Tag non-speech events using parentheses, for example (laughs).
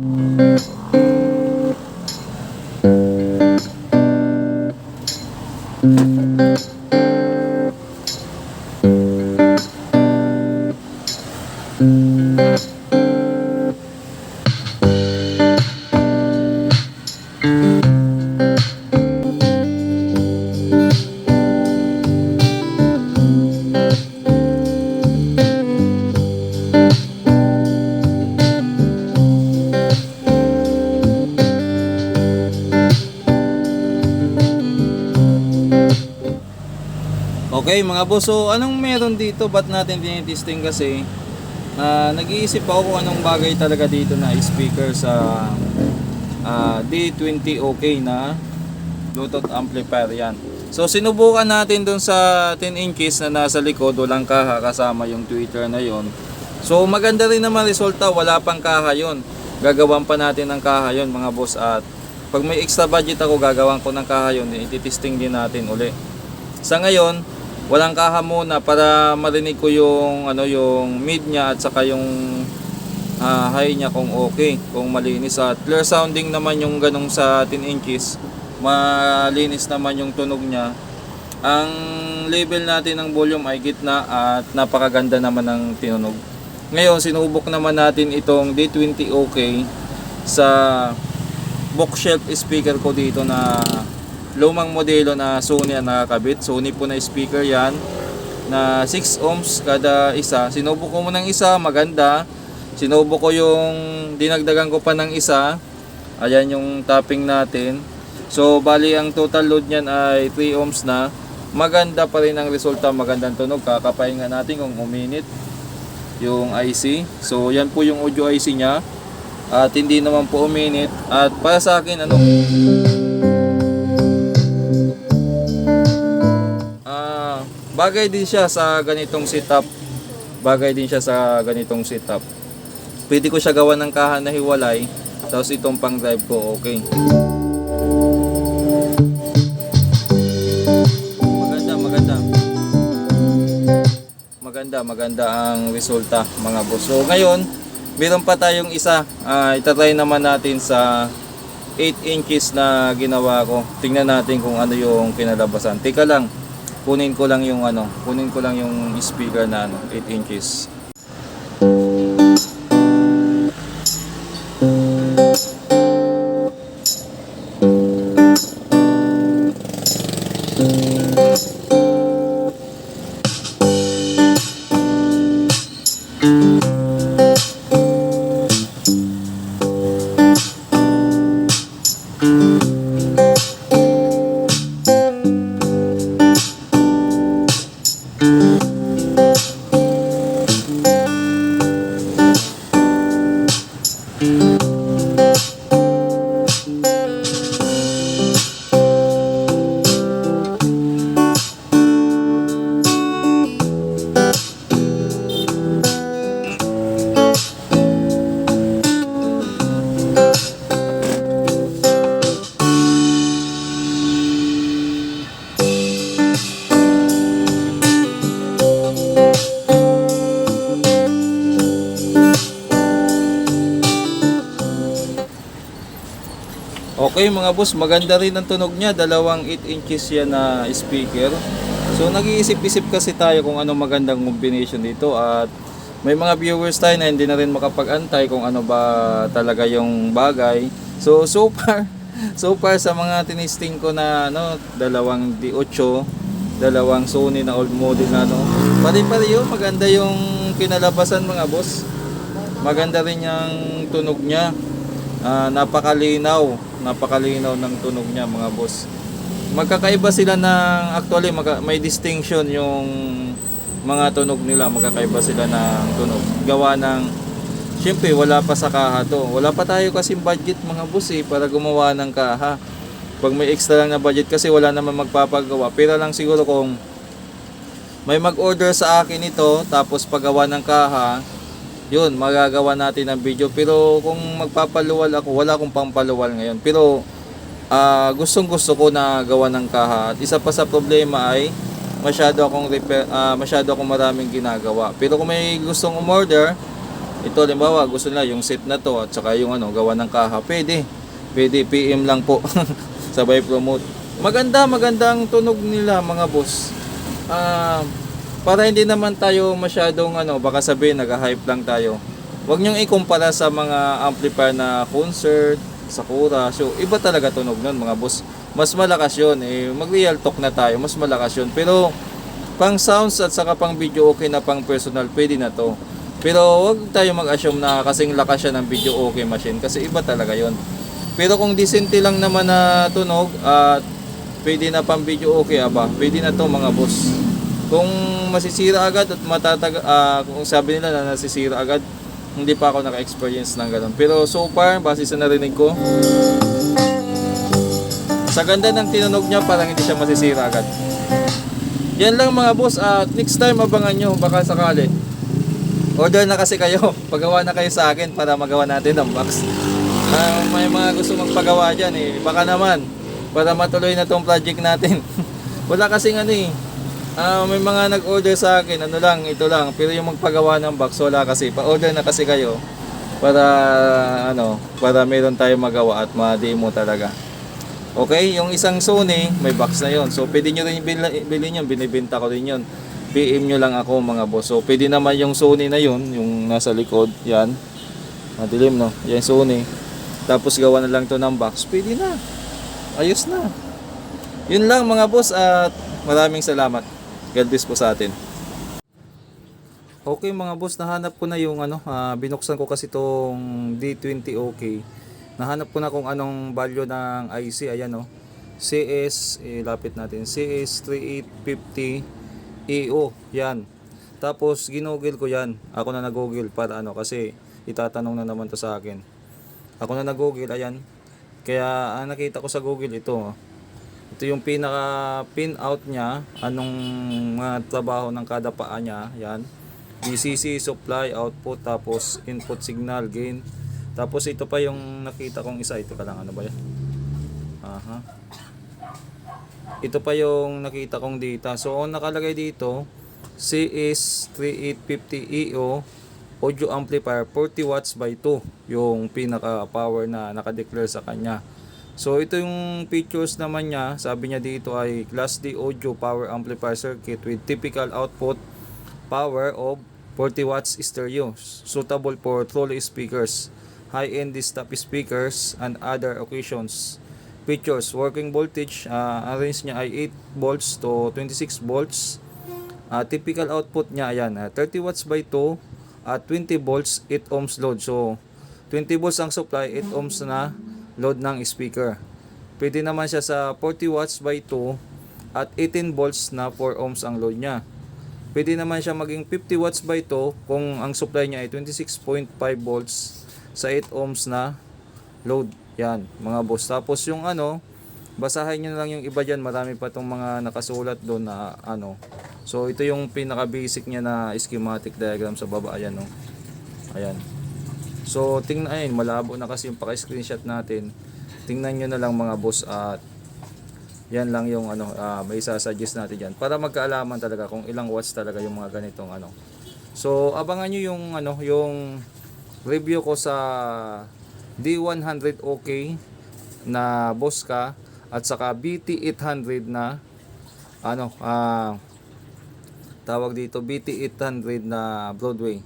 you. Okay mga boss, so anong meron dito? Ba't natin tinitesting kasi? Ah, nag-iisip ako kung anong bagay talaga dito na speaker sa ah, D20 OK na Bluetooth amplifier yan. So sinubukan natin dun sa 10 inches na nasa likod, walang kaha kasama yung tweeter na yon. So maganda rin naman resulta, wala pang kaha yon. Gagawan pa natin ng kaha yon mga boss at pag may extra budget ako gagawan ko ng kaha yon, ititesting din natin uli. Sa ngayon, walang kaha muna para marinig ko yung ano yung mid niya at saka yung ah, high niya kung okay, kung malinis at clear sounding naman yung ganong sa 10 inches. Malinis naman yung tunog niya. Ang level natin ng volume ay gitna at napakaganda naman ng tinunog. Ngayon, sinubok naman natin itong D20 OK sa bookshelf speaker ko dito na lumang modelo na Sony ang nakakabit. Sony po na speaker yan na 6 ohms kada isa. Sinubo ko mo ng isa, maganda. Sinubo ko yung dinagdagan ko pa ng isa. Ayan yung topping natin. So bali ang total load niyan ay 3 ohms na. Maganda pa rin ang resulta, magandang tunog. Kakapahinga natin kung uminit yung IC. So yan po yung audio IC niya. At hindi naman po uminit. At para sa akin ano bagay din siya sa ganitong setup. Bagay din siya sa ganitong setup. Pwede ko siya gawa ng kahan na hiwalay. Tapos itong pang drive ko, okay. Maganda, maganda. Maganda, maganda ang resulta mga boss. So ngayon, meron pa tayong isa. Ah, itatry naman natin sa 8 inches na ginawa ko. Tingnan natin kung ano yung kinalabasan. Teka lang, kunin ko lang yung ano, kunin ko lang yung speaker na ano, 8 inches. Okay mga boss, maganda rin ang tunog niya. Dalawang 8 inches yan na speaker. So nag-iisip-isip kasi tayo kung ano magandang combination dito at may mga viewers tayo na hindi na rin makapag-antay kung ano ba talaga yung bagay. So so far, (laughs) so far sa mga tinisting ko na ano, dalawang D8, dalawang Sony na old model na ano, pare-pare yun, maganda yung kinalabasan mga boss. Maganda rin yung tunog niya. Ah, napakalinaw, napakalinaw ng tunog niya mga boss. Magkakaiba sila ng actually magka- may distinction yung mga tunog nila, magkakaiba sila ng tunog. Gawa ng Siyempre, wala pa sa kaha to. Wala pa tayo kasi budget mga boss eh, para gumawa ng kaha. Pag may extra lang na budget kasi wala naman magpapagawa. Pero lang siguro kung may mag-order sa akin ito, tapos paggawa ng kaha, yun, magagawa natin ng video. Pero kung magpapaluwal ako, wala akong pampaluwal ngayon. Pero ah gustong gusto ko na gawa ng kaha. At isa pa sa problema ay masyado akong repair, ah, masyado akong maraming ginagawa. Pero kung may gustong umorder, ito halimbawa gusto nila yung set na to at saka yung ano gawa ng kaha, pwede. Pwede PM lang po. (laughs) Sabay promote. Maganda, magandang tunog nila mga boss. Ah, para hindi naman tayo masyadong ano, baka sabihin nag-hype lang tayo. Huwag niyong ikumpara sa mga amplifier na concert, Sakura. So, iba talaga tunog nun mga boss. Mas malakas yun. Eh, mag-real talk na tayo. Mas malakas yun. Pero, pang sounds at saka pang video okay na pang personal, pwede na to. Pero, huwag tayo mag-assume na kasing lakas siya ng video okay machine. Kasi iba talaga yun. Pero kung decente lang naman na tunog at pwede na pang video okay aba, pwede na to mga boss. Kung masisira agad at matatag ah, kung sabi nila na nasisira agad, hindi pa ako naka-experience ng ganun. Pero so far, base sa narinig ko, sa ganda ng tinunog niya, parang hindi siya masisira agad. Yan lang mga boss, at next time abangan nyo, baka sakali. Order na kasi kayo, (laughs) pagawa na kayo sa akin para magawa natin ang box. Ah, may mga gusto magpagawa dyan eh, baka naman, para matuloy na tong project natin. (laughs) Wala kasing ano eh, Ah, may mga nag-order sa akin, ano lang, ito lang. Pero yung magpagawa ng box, wala kasi. Pa-order na kasi kayo para ano, para meron tayong magawa at ma-demo talaga. Okay, yung isang Sony, may box na yon. So, pwede nyo rin bil- bilhin yun, binibenta ko rin yun. PM nyo lang ako mga boss. So, pwede naman yung Sony na yun, yung nasa likod, yan. Madilim no, yan Sony. Tapos gawa na lang to ng box, pwede na. Ayos na. Yun lang mga boss at maraming salamat. God bless po sa atin. Okay mga boss, nahanap ko na yung ano, ah, binuksan ko kasi tong D20 OK. Nahanap ko na kung anong value ng IC, ayan oh. CS, eh, lapit natin, CS3850 EO, yan. Tapos ginugil ko yan. Ako na nag-google para ano kasi itatanong na naman to sa akin. Ako na nag-google, ayan. Kaya ang nakita ko sa Google ito, oh. Ito yung pinaka pin out niya, anong mga trabaho ng kada paa niya, yan. DCC, supply, output, tapos input signal, gain. Tapos ito pa yung nakita kong isa, ito ka lang, ano ba yan? Aha. Ito pa yung nakita kong data. So, ang nakalagay dito, CS3850EO audio amplifier 40 watts by 2 yung pinaka power na nakadeclare sa kanya. So ito yung features naman niya, sabi niya dito ay Class D audio power amplifier circuit with typical output power of 40 watts stereo, suitable for trolley speakers, high-end desktop speakers and other occasions. Features, working voltage, uh, range niya ay 8 volts to 26 volts. Ah, typical output niya ayan, ah, 30 watts by 2 at 20 volts 8 ohms load. So 20 volts ang supply, 8 ohms na load ng speaker. Pwede naman siya sa 40 watts by 2 at 18 volts na 4 ohms ang load niya. Pwede naman siya maging 50 watts by 2 kung ang supply niya ay 26.5 volts sa 8 ohms na load. Yan, mga boss. Tapos yung ano, basahin nyo na lang yung iba dyan. Marami pa tong mga nakasulat doon na ano. So ito yung pinaka basic niya na schematic diagram sa baba. Ayan no. Ayan. So, tingnan ayun, malabo na kasi yung paka-screenshot natin. Tingnan nyo na lang mga boss at yan lang yung ano, ah, may sasuggest natin dyan. Para magkaalaman talaga kung ilang watts talaga yung mga ganitong ano. So, abangan nyo yung ano, yung review ko sa D100 OK na Bosca at saka BT800 na ano, ah tawag dito BT800 na Broadway.